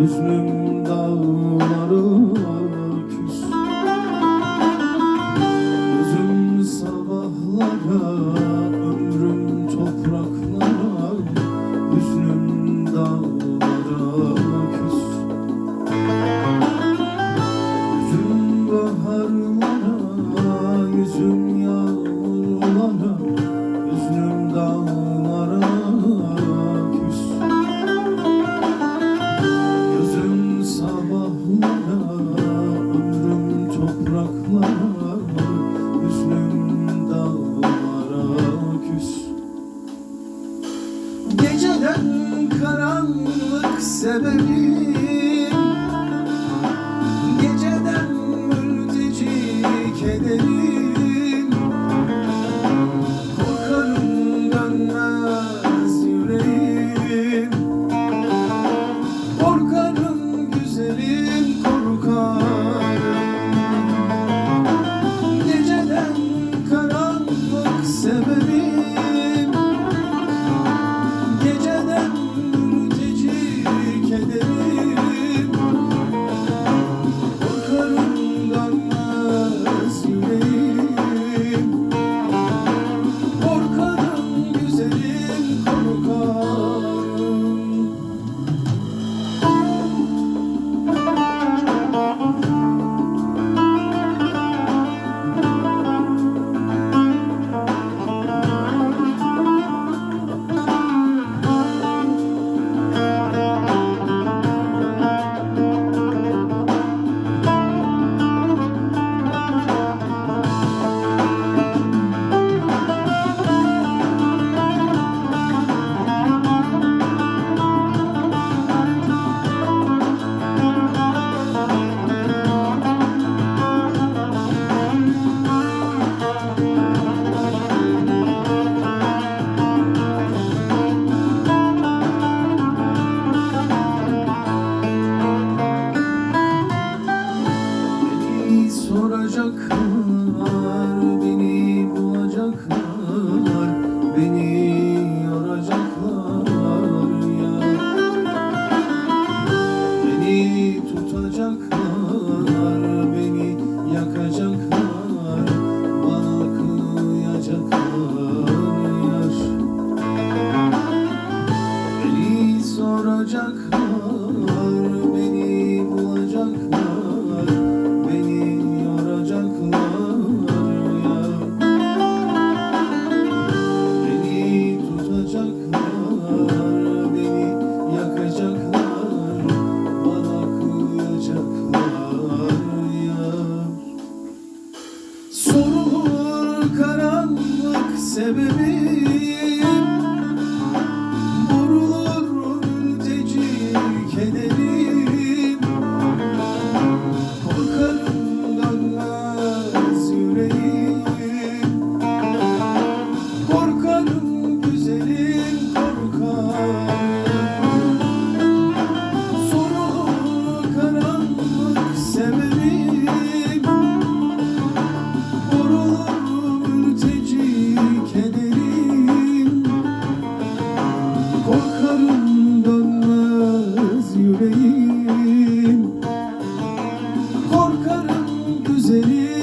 Hüznüm dağları karanlık sebebim Geceden mülteci kederim soracaklar beni bulacaklar sebebi seni